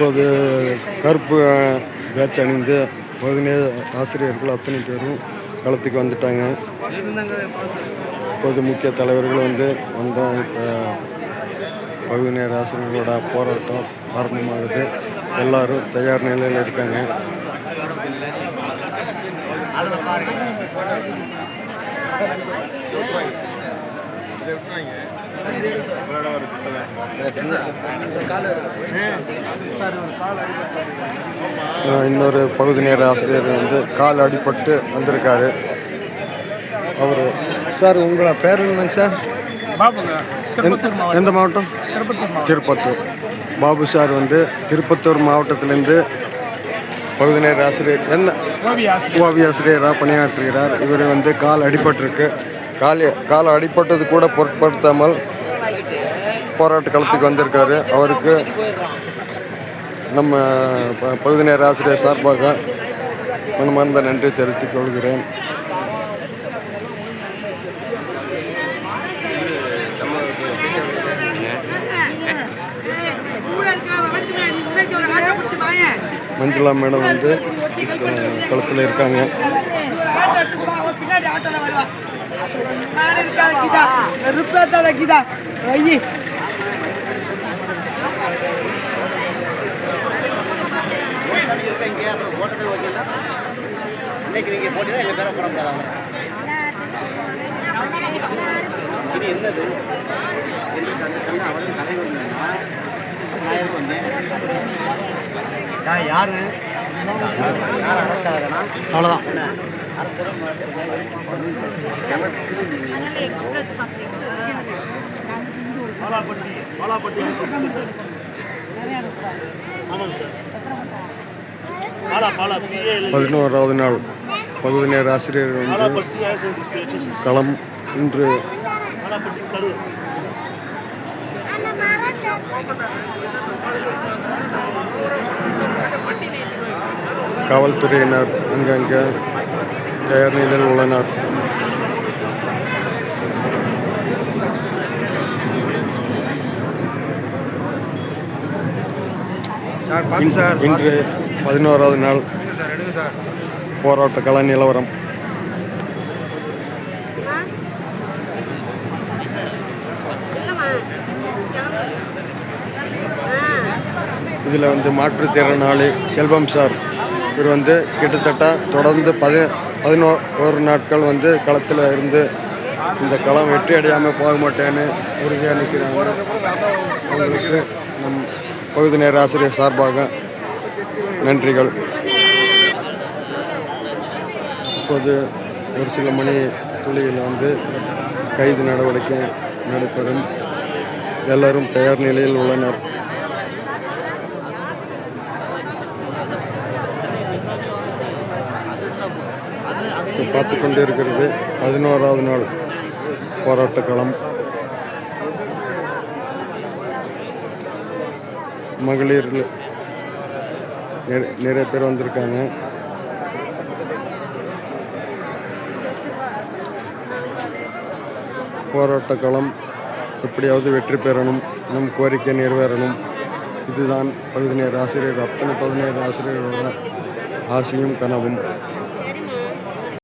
இப்போது கருப்பு பேட்ச் அணிந்து பதினேழு ஆசிரியர்கள் அத்தனை பேரும் களத்துக்கு வந்துட்டாங்க. இப்போது முக்கிய தலைவர்கள் வந்து வந்தோம். இப்போ பகுதிநேர் ஆசிரியர்களோட போராட்டம் ஆரம்பமாகுது. எல்லாரும் தயார் நிலையில் இருக்காங்க. அஹ் இன்னொரு பகுதி நேர ஆசிரியர் வந்து கால் அடிபட்டு வந்திருக்காரு. அவர் சார் உங்களை பேர் என்னங்க சார்? எந்த- மாவட்டம். திருப்பத்தூர் பாபு சார் வந்து திருப்பத்தூர் மாவட்டத்திலேருந்து பகுதி நேர ஆசிரியர் என்ன? ஓவிய ஆசிரியராக பணியாற்றுகிறார். இவர் வந்து கால் அடிபட்டிருக்கு. கால் கால் அடிப்பட்டது கூட பொருட்படுத்தாமல் போராட்ட களத்துக்கு வந்திருக்காரு. அவருக்கு நம்ம ப- பகுதி நேர ஆசிரியர் சார்பாக மனமார்ந்த நன்றி தெரிவித்துக் கொள்கிறேன். மஞ்சுளா மேடம் வந்து களத்தில் இருக்காங்க. பின்னாடி ஆட்டோல வருவா நானே இருக்காத கீதா ருப்பேத்தால கீதா ஐயே அவ்வளோதான் பதினோராவது நாள் பகுதி நேர ஆசிரியர் வந்து களம் இன்று Thank you. காவல்துறையினர் அங்கங்கே தயார் நிலையில் உள்ளனர். இன்று பதினோராவது நாள் போராட்ட கள நிலவரம். இதில் வந்து மாற்றுத்திறனாளி செல்வம் சார். இவர் வந்து கிட்டத்தட்ட தொடர்ந்து பதி பதினோரு நாட்கள் வந்து களத்தில் இருந்து இந்த களம் வெற்றி அடையாமல் போக மாட்டேன்னு உறுதியாக நிற்கிறாங்க அவங்களுக்கு நம் பகுதி நேர ஆசிரியர் சார்பாக நன்றிகள். இப்போது ஒரு சில மணி துளியில் வந்து கைது நடவடிக்கை நடைபெறும். எல்லாரும் தயார் நிலையில் உள்ளனர். பார்த்து கொண்டு இருக்கிறது பதினோராவது நாள் போராட்ட களம். மகளிர் நிறைய பேர் வந்திருக்காங்க. போராட்ட களம் எப்படியாவது வெற்றி பெறணும் நம் கோரிக்கை நிறைவேறணும். இதுதான் பதினேழு ஆசிரியர்கள் ஆசிரியர் அத்தனை பதினேழு ஆசிரியர்களோட ஆசையும் கனவும்.